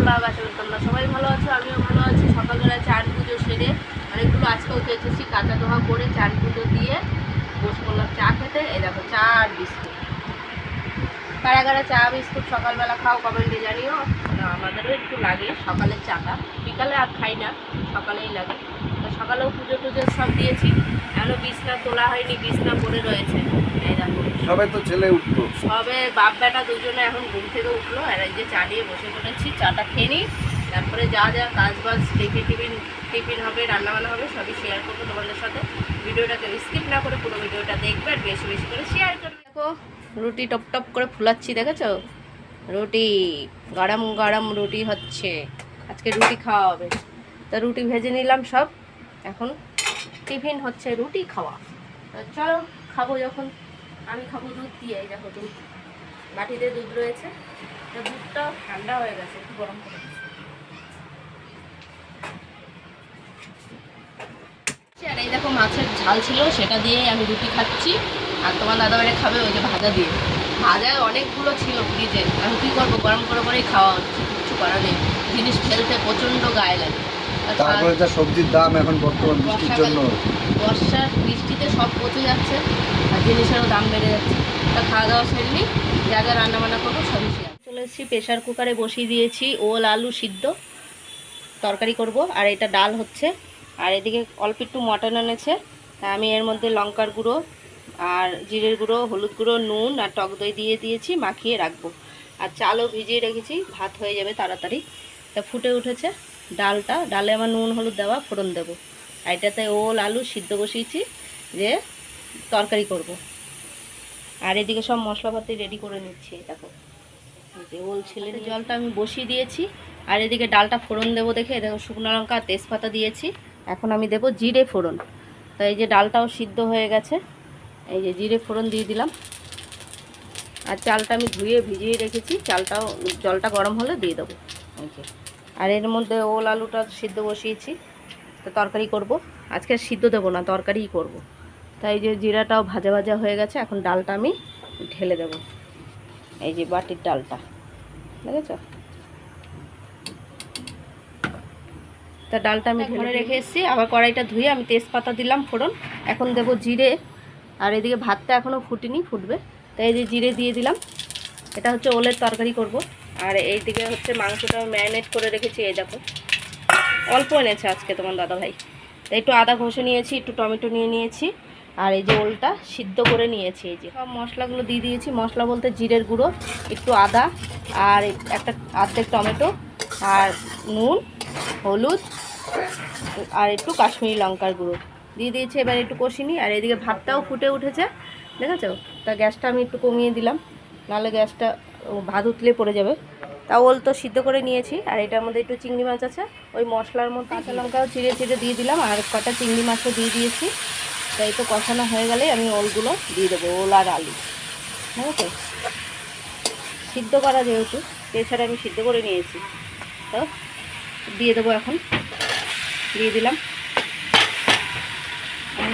রহমতুল্লাহ তোমরা সবাই ভালো আছো, আমিও ভালো আছি। সকালবেলা চান পুজো সেরে অনেকগুলো আজকেও এসেছি কাঁচা ধোয়া করে চান পুজো দিয়ে বসে করলাম চা খেতে। এই দেখো, চা আর বিস্কুট। কারা কারা চা, বিস্কুট, সকালবেলা খাও, কমেন্টে জানিও। আমাদেরও একটু লাগে সকালের চাটা। বিকালে আর খাই না, সকালেই লাগে। তো সকালেও পুজো টুজো সব দিয়েছি। এখনও বিছনা তোলা হয়নি বিছনা পড়ে রয়েছে। এই দেখো। সবাই তো ছেলে উঠল। সবে বাপ বেটা দুজনে এখন ঘুম থেকে উঠল আর এই যে চা দিয়ে বসে পড়েছি চাটা খেয়ে নিই তারপরে যা যা কাজ বাজ টিফিন টিফিন টিফিন হবে রান্নাবান্না হবে সবই শেয়ার করব তোমাদের সাথে। ভিডিওটাকে স্কিপ না করে পুরো ভিডিওটা দেখবে আর বেশি বেশি করে শেয়ার করবে। দেখো রুটি টপ টপ করে ফুলাচ্ছি দেখেছ? রুটি গরম গরম রুটি হচ্ছে। আজকে রুটি খাওয়া হবে। তা রুটি ভেজে নিলাম সব। এখন টিফিন হচ্ছে রুটি খাওয়া। চলো, খাব যখন। আমি খাব দুধ দিয়ে দেখো দুধ। বাটিতে দুধ রয়েছে। তো দুধটা ঠান্ডা হয়ে গেছে, একটু গরম করে এই দেখো মাছের ঝাল ছিল, সেটা দিয়ে আমি রুটি খাচ্ছি। আর তোমার দাদা বাড়ি খাবে ওই যে ভাজা দিয়ে। ভাজা অনেকগুলো ছিল ফ্রিজে আমি কী করব? গরম করে করেই খাওয়া হচ্ছে কিছু করার নেই। জিনিস ফেলতে প্রচণ্ড গায়ে লাগে। তারপরে যা সবজির দাম এখন বর্তমান বৃষ্টির জন্য। বর্ষার বৃষ্টিতে সব পচে যাচ্ছে আর জিনিসেরও দাম বেড়ে যাচ্ছে। তা খাওয়া দাওয়া সেরেনি যা যা রান্না বান্না করব সবই চলে এসেছি প্রেশার কুকারে বসিয়ে দিয়েছি ওল আলু সিদ্ধ তরকারি করব আর এটা ডাল হচ্ছে। আর এদিকে অল্প একটু মটন এনেছে আমি এর মধ্যে লঙ্কার গুঁড়ো আর জিরের গুঁড়ো হলুদ গুঁড়ো নুন আর টক দই দিয়ে দিয়েছি মাখিয়ে রাখব। আর চালও ভিজিয়ে রেখেছি ভাত হয়ে যাবে তাড়াতাড়ি। তা ফুটে উঠেছে। ডালটা, ডালে আমার নুন, হলুদ দেওয়া, ফোড়ন দেবো। আর এটাতে ওল, আলু সিদ্ধ বসিয়েছি যে তরকারি করব। আর এদিকে সব মশলাপাতি রেডি করে নিচ্ছি দেখো। ওল ছেলে জলটা আমি বসিয়ে দিয়েছি। আর এদিকে ডালটা ফোড়ন দেবো দেখে দেখো শুকনো লঙ্কা, তেজপাতা দিয়েছি। এখন আমি দেবো জিরে ফোড়ন। তো এই যে ডালটাও সিদ্ধ হয়ে গেছে। এই যে জিরে ফোড়ন দিয়ে দিলাম। আর চালটা আমি ধুয়ে ভিজিয়ে রেখেছি। চালটাও, জলটা গরম হলে দিয়ে দেবো। যে। আর এর মধ্যে ওল আলুটা সিদ্ধ বসিয়েছি তো তরকারি করব। আজকে আর সিদ্ধ দেবো না তরকারিই করব। তাই যে জিরাটাও ভাজা ভাজা হয়ে গেছে এখন ডালটা আমি ঢেলে দেব। এই যে বাটির ডালটা দেখেছ? তা ডালটা আমি ঘরে রেখে এসেছি আবার কড়াইটা ধুয়ে আমি তেজপাতা দিলাম ফোড়ন। এখন দেব জিরে আর এদিকে ভাতটা এখনও ফুটিনি ফুটবে। তাই এই যে জিরে দিয়ে দিলাম। এটা হচ্ছে ওলের তরকারি করব। আর এইদিকে হচ্ছে মাংসটা ম্যারিনেট করে রেখেছি, এই দেখো। অল্প এনেছে আজকে তোমার দাদা ভাই একটু আদা ঘষে নিয়েছি, একটু টমেটো নিয়ে নিয়েছি, আর এই যে ওলটা সিদ্ধ করে নিয়েছি, এই যে। সব মশলাগুলো দিয়ে দিয়েছি, মশলা বলতে জিরের গুঁড়ো, একটু আদা, আর একটা আর্ধেক টমেটো, আর নুন, হলুদ, আর একটু কাশ্মীরি লঙ্কার গুঁড়ো। দিয়ে দিয়েছি, এবার একটু কষিনি আর এদিকে ভাতটাও ফুটে উঠেছে, দেখেছ? তা গ্যাসটা আমি একটু কমিয়ে দিলাম, নাহলে গ্যাসটা ভাত উতলে পড়ে যাবে। তা ওল তো সিদ্ধ করে নিয়েছি, আর এটার মধ্যে একটু চিংড়ি মাছ আছে। ওই মশলার মধ্যে কাঁচা লঙ্কাও চিড়ে চিড়ে দিয়ে দিলাম, আর কটা চিংড়ি মাছও দিয়ে দিয়েছি। তাই তো কষানো হয়ে গেলে আমি ওলগুলো দিয়ে দেবো, ওল আর আলু। আছে? সিদ্ধ করা যেহেতু এছাড়া আমি সিদ্ধ করে নিয়েছি। তো দিয়ে দেবো এখন। দিয়ে দিলাম।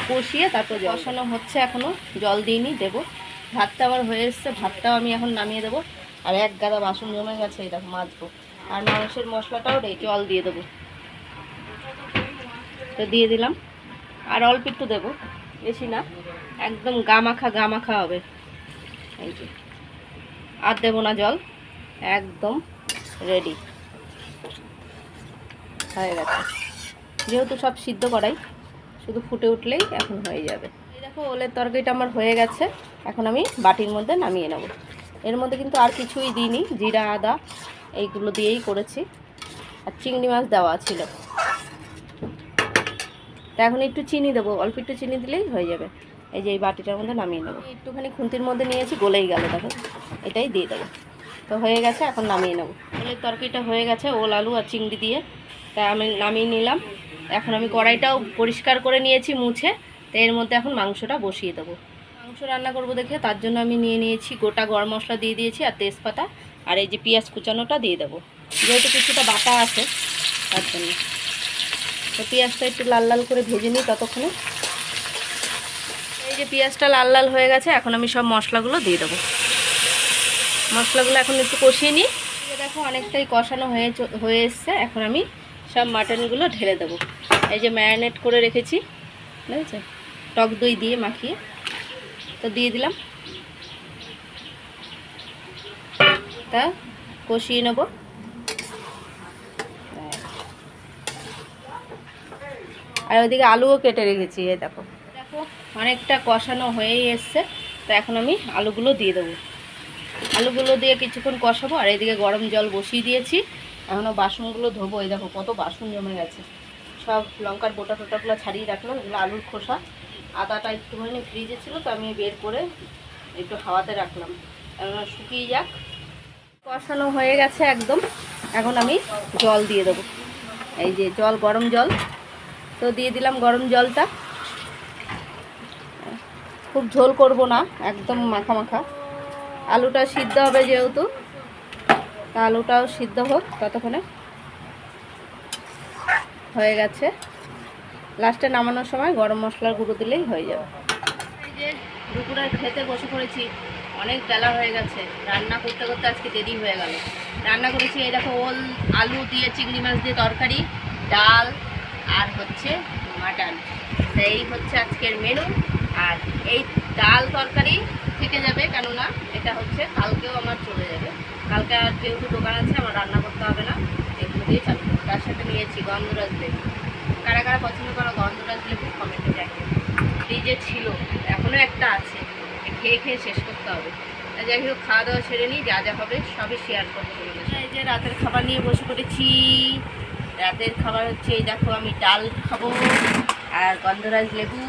কষিয়ে তারপর বসানো হচ্ছে এখনও জল দিইনি, দেবো। ভাতটা আমার হয়ে এসছে, ভাতটাও আমি এখন নামিয়ে দেবো। আর এক গাদা বাসন জমে গেছে দেখো মাজবো। আর মাংসের মশলাটাও জল দিয়ে দেবো। তো দিয়ে দিলাম। আর অল্প একটু দেবো, বেশি না। একদম গামাখা গামাখা হবে। এই যে। আর দেবো না জল। একদম রেডি হয়ে গেছে। যেহেতু সব সিদ্ধ করাই, শুধু ফুটে উঠলেই এখন হয়ে যাবে। দেখো, ওলের তরকারিটা আমার হয়ে গেছে। এখন আমি বাটির মধ্যে নামিয়ে নেব। এর মধ্যে কিন্তু আর কিছুই দিইনি, জিরা, আদা, এইগুলো দিয়েই করেছি। আর চিংড়ি মাছ দেওয়া ছিল। তা এখন একটু চিনি দেবো, অল্প একটু চিনি দিলেই হয়ে যাবে। এই যে এই বাটিটার মধ্যে নামিয়ে নেব। একটুখানি খুন্তির মধ্যে নিয়েছি, গলেই গেল, দেখো। এটাই দিয়ে দেবো। তো হয়ে গেছে, এখন নামিয়ে নেব। ওলের তরকারিটা হয়ে গেছে, ওল, আলু আর চিংড়ি দিয়ে। তাই আমি নামিয়ে নিলাম। এখন আমি কড়াইটাও পরিষ্কার করে নিয়েছি মুছে। তো এর মধ্যে এখন মাংসটা বসিয়ে দেবো। মাংস রান্না করব দেখে, তার জন্য আমি নিয়ে নিয়েছি গোটা গরম মশলা দিয়ে দিয়েছি আর তেজপাতা আর এই যে পেঁয়াজ কুচানোটা দিয়ে দেবো। যেহেতু কিছুটা বাটা আছে, তার জন্য। তো পেঁয়াজটা একটু লাল লাল করে ভেজে নিই ততক্ষণে। এই যে পেঁয়াজটা লাল লাল হয়ে গেছে, এখন আমি সব মশলাগুলো দিয়ে দেবো। মশলাগুলো এখন একটু কষিয়ে নিই। দেখো, অনেকটাই কষানো হয়ে হয়ে এসছে। এখন আমি সব মাটনগুলো ঢেলে দেবো। এই যে ম্যারিনেট করে রেখেছি। বুঝেছ টক দই দিয়ে মাখিয়ে তো দিয়ে দিলাম। তা কষিয়ে নেব। আর ওইদিকে আলুও কেটে রেখেছি এই দেখো। দেখো। অনেকটা কষানো হয়েই এসছে তো এখন আমি আলুগুলো দিয়ে দেবো। আলুগুলো দিয়ে কিছুক্ষণ কষাবো আর এদিকে গরম জল বসিয়ে দিয়েছি। এখনও বাসনগুলো ধোবো এই দেখো কত বাসন জমে গেছে। সব লঙ্কার গোটা টোটাগুলো ছাড়িয়ে রাখলাম, এগুলো আলুর খোসা। আদাটা একটুখানি ফ্রিজে ছিল, তো আমি বের করে একটু হাওয়াতে রাখলাম। শুকিয়ে যাক। কষানো হয়ে গেছে একদম। এখন আমি জল দিয়ে দেবো। এই যে জল, গরম জল। তো দিয়ে দিলাম গরম জলটা। খুব ঝোল করব না, একদম মাখা মাখা। আলুটা সিদ্ধ হবে যেহেতু আলুটাও সিদ্ধ হোক ততক্ষণে। হয়ে গেছে। লাস্টে নামানোর সময় গরম মশলার গুঁড়ো দিলেই হয়ে যাবে। যে দুপুরে খেতে বসে পড়েছি, অনেক বেলা হয়ে গেছে। রান্না করতে করতে আজকে দেরি হয়ে গেল। রান্না করেছি এই দেখো ওল, আলু দিয়ে, চিংড়ি মাছ দিয়ে তরকারি, ডাল আর হচ্ছে মাটন। এই হচ্ছে আজকের মেনু আর এই ডাল তরকারি থেকে যাবে কেননা এটা হচ্ছে কালকেও আমার চলে যাবে। কালকে আর যেহেতু দোকান আছে, আমার রান্না করতে হবে না। দিয়ে। তার সাথে নিয়েছি, গন্ধরাজ লেবু কারা কারা পছন্দ করো, গন্ধরাজ লেবু কমেন্টে দেখে ফ্রিজে ছিল এখনও একটা আছে খেয়ে খেয়ে শেষ করতে হবে। যাই হোক, খাওয়া দাওয়া সেরে নিই, যা যা হবে সবই শেয়ার তোমাদের সাথে। এই যে রাতের খাবার নিয়ে বসে পড়েছি। রাতের খাবার হচ্ছে, এই দেখো আমি ডাল খাব, আর গন্ধরাজ লেবু,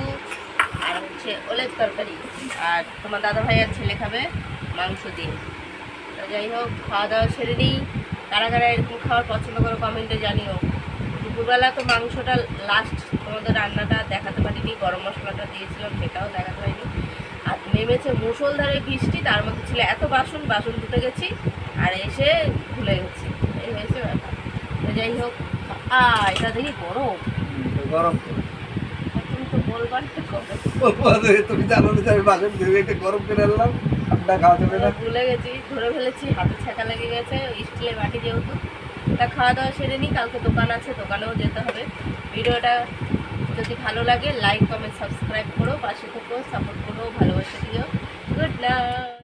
আর হচ্ছে ওলের তরকারি। আর তোমার দাদা ভাই আর ছেলে খাবে মাংস দিয়ে। যাই হোক, খাওয়া দাওয়া সেরে নিই। কারা কারা এরকম খাবার পছন্দ করো কমেন্টে জানিও। দুপুরবেলা তো মাংসটা লাস্ট তোমাদের রান্নাটা দেখাতে পারিনি গরম মশলাটা দিয়েছিলাম সেটাও দেখাতে পারিনি। আর নেমেছে মুসলধারে বৃষ্টি তার মধ্যে ছিল এত বাসন বাসন ধুতে গেছি আর এসে ভুলে গেছি। এই হয়েছে ব্যাপার। তো যাই হোক আ এটা দেখি গরম। গরম। তুমি তো বলবার। তুমি জানো না যে আমি বাসন ধুয়ে গরম করে আনলাম। আপনার খাওয়া যাবে না। ভুলে গেছি, ধরে ফেলেছি, হাতে ছাকা লেগে গেছে স্টিলের বাটি যেহেতু। তা খাওয়া দাওয়া সেরে নিই কালকে দোকান আছে, দোকানেও যেতে হবে। ভিডিওটা যদি ভালো লাগে লাইক কমেন্ট সাবস্ক্রাইব করো, পাশে থেকেও সাপোর্ট করো, ভালোবাসা দিও। Good night